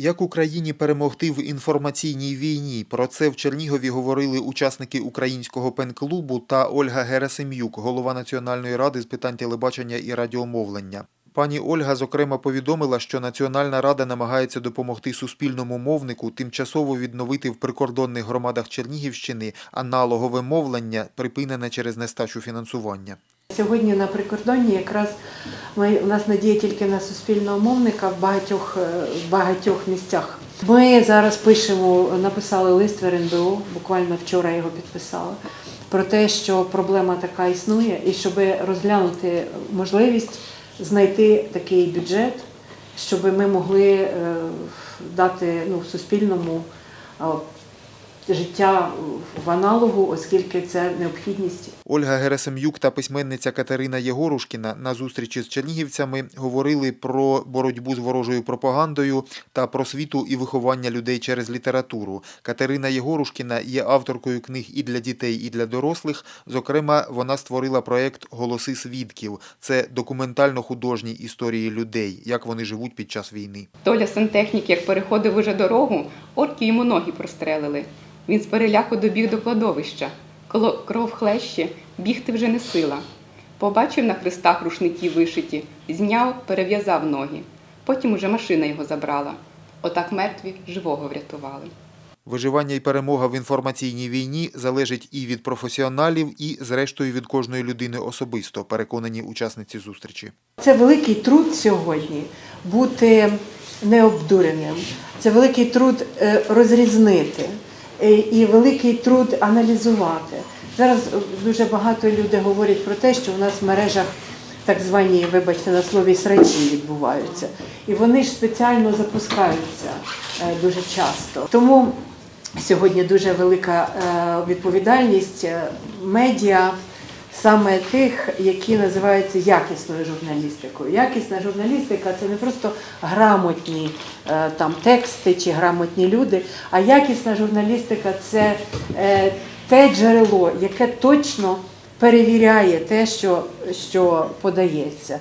Як Україні перемогти в інформаційній війні? Про це в Чернігові говорили учасники українського пен-клубу та Ольга Герасим'юк, голова Національної ради з питань телебачення і радіомовлення. Пані Ольга зокрема повідомила, що Національна рада намагається допомогти суспільному мовнику тимчасово відновити в прикордонних громадах Чернігівщини аналогове мовлення, припинене через нестачу фінансування. Сьогодні на прикордонні якраз ми, у нас надія тільки на суспільного мовника в багатьох, е, в багатьох місцях. Ми зараз пишемо, написали лист в РНБО, буквально вчора його підписали, про те, що проблема така існує, і щоб розглянути можливість знайти такий бюджет, щоб ми могли е, дати ну, суспільному е, життя в аналогу, оскільки це необхідність Ольга Герасим'юк та письменниця Катерина Єгорушкіна на зустрічі з чернігівцями говорили про боротьбу з ворожою пропагандою та просвіту і виховання людей через літературу. Катерина Єгорушкіна є авторкою книг і для дітей, і для дорослих. Зокрема, вона створила проект Голоси свідків. Це документально-художні історії людей, як вони живуть під час війни. Толя сантехнік, як переходив уже дорогу, орки йому ноги прострелили. Він з переляку добіг до кладовища. Коло кров хлеще, бігти вже не сила. Побачив на хрестах рушники вишиті, зняв, перев'язав ноги. Потім уже машина його забрала. Отак мертві живого врятували. Виживання і перемога в інформаційній війні залежить і від професіоналів, і, зрештою, від кожної людини особисто, переконані учасниці зустрічі. Це великий труд сьогодні бути необдуреним. Це великий труд е, розрізнити і великий труд аналізувати. Зараз е, дуже багато людей говорять про те, що у нас в мережах так звані, вибачте, на слові срачі відбуваються. І вони ж спеціально запускаються е, дуже часто. Тому сьогодні дуже велика е, відповідальність е, медіа саме тих, які називаються якісною журналістикою. Якісна журналістика це не просто грамотні е, там тексти чи грамотні люди, а якісна журналістика це е, те джерело, яке точно перевіряє те, що, що подається.